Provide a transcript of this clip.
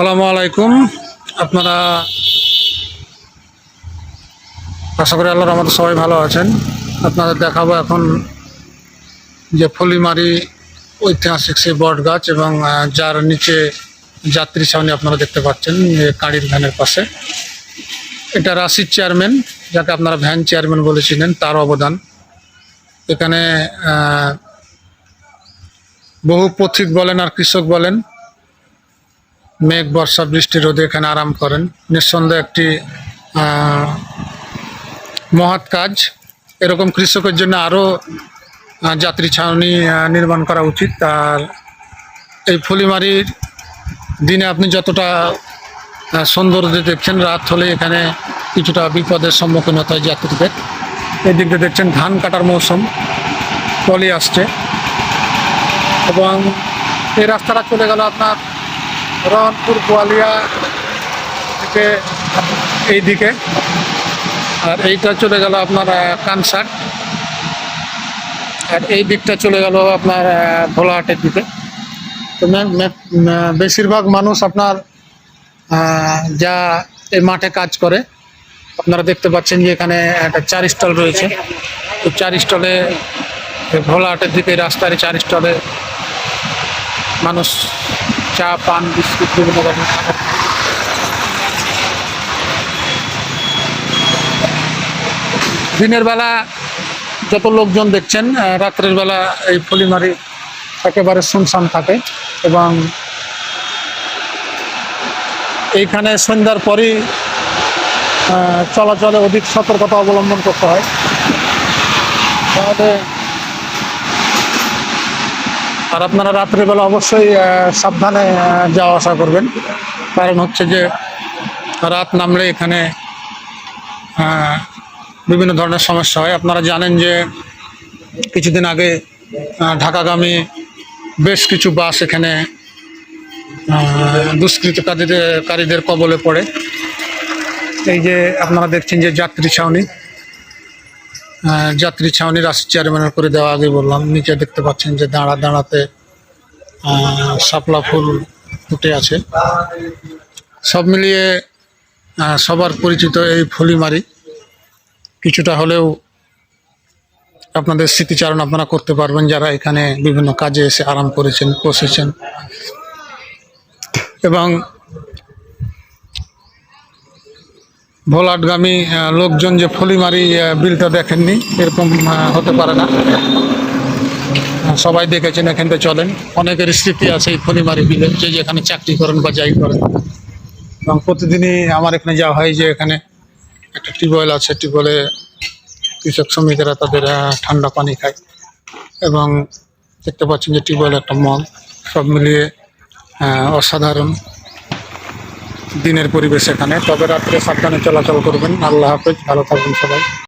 সালামু আলাইকুম। আপনারা আশা করি আল্লাহর আমাদের সবাই ভালো আছেন। আপনাদের দেখাবো এখন যে ফলিমারি ঐতিহাসিক সেই বট গাছ এবং যার নিচে যাত্রী ছাউনি আপনারা দেখতে পাচ্ছেন, যে গাড়ির ভ্যানের পাশে। এটা রাশির চেয়ারম্যান, যাকে আপনারা ভ্যান চেয়ারম্যান বলেছিলেন, তার অবদান। এখানে বহু পথিক বলেন আর কৃষক বলেন মেঘ, বর্ষা, বৃষ্টি, রোদে এখানে আরাম করেন। নিঃসন্দেহে একটি মহৎ কাজ। এরকম কৃষকের জন্য আরও যাত্রী ছাউনি নির্মাণ করা উচিত। আর এই ফুলিমারির দিনে আপনি যতটা সৌন্দর্য দেখছেন, রাত হলে এখানে কিছুটা বিপদের সম্মুখীন হতে হয় যাত্রীদের। এদিক দিয়ে দেখছেন ধান কাটার মৌসুম কলি আসছে। এবং এই রাস্তাটা চলে গেল আপনার রহনপুর গোয়ালিয়া থেকে এই দিকে আর এইটা চলে গেল আপনার আহ, কানসাট আর এই দিকটা চলে গেল আপনার ভোলাহাটের দিকে। তো বেশিরভাগ মানুষ আপনার যা এই মাঠে কাজ করে আপনারা দেখতে পাচ্ছেন যে এখানে একটা চার স্টল রয়েছে। তো চার স্টলে ভোলাহাটের দিকে রাস্তার চার স্টলে মানুষ চা, পান, বিস্কুট, বিভিন্ন ধরনের দিনের বেলা যত লোকজন দেখছেন রাত্রের বেলা এই ফলিমারি একেবারে শুনশান থাকে এবং এইখানে সন্ধ্যার পরই চলাচলে অধিক সতর্কতা অবলম্বন করতে হয়। তাহলে আর আপনারা রাত্রিবেলা অবশ্যই সাবধানে যাওয়া আসা করবেন। কারণ হচ্ছে যে, রাত নামলে এখানে বিভিন্ন ধরনের সমস্যা হয়। আপনারা জানেন যে, কিছুদিন আগে ঢাকাগামী বেশ কিছু বাস এখানে দুষ্কৃতকারীদের, কারীদের কবলে পড়ে। এই যে, আপনারা দেখছেন যে যাত্রী ছাউনি। যাত্রী ছাউনি রাশি চেয়ারম্যানের করে দেওয়া আগে বললাম। নিচে দেখতে পাচ্ছেন যে দাঁড়া দাঁড়াতে শাপলা ফুল ফুটে আছে। সব মিলিয়ে সবার পরিচিত এই ফুলিমারি। কিছুটা হলেও আপনাদের স্মৃতিচারণ আপনারা করতে পারবেন, যারা এখানে বিভিন্ন কাজে এসে আরাম করেছেন, বসেছেন। এবং ভোলাটগামী লোকজন যে ফলিমারি বিলটা দেখেননি, এরকম হতে পারে না। সবাই দেখেছেন এখানটা চলেন। অনেকের স্মৃতি আছে এই ফলিমারি বিলের যে যেখানে চাকরি করেন বা যাই করেন। এবং প্রতিদিনই আমার এখানে যাওয়া হয় যে এখানে একটা টিউবওয়েল আছে, টিউবওয়েলে কৃষক শ্রমিকেরা তাদের ঠান্ডা পানি খায়। এবং দেখতে পাচ্ছেন যে টিউবওয়েল একটা মল, সব মিলিয়ে অসাধারণ। দিনের পরিবেশ এখানে। তবে রাত্রে সাবধানে চলাচল করবেন। আল্লাহ হাফেজ ভালো থাকবেন সবাই।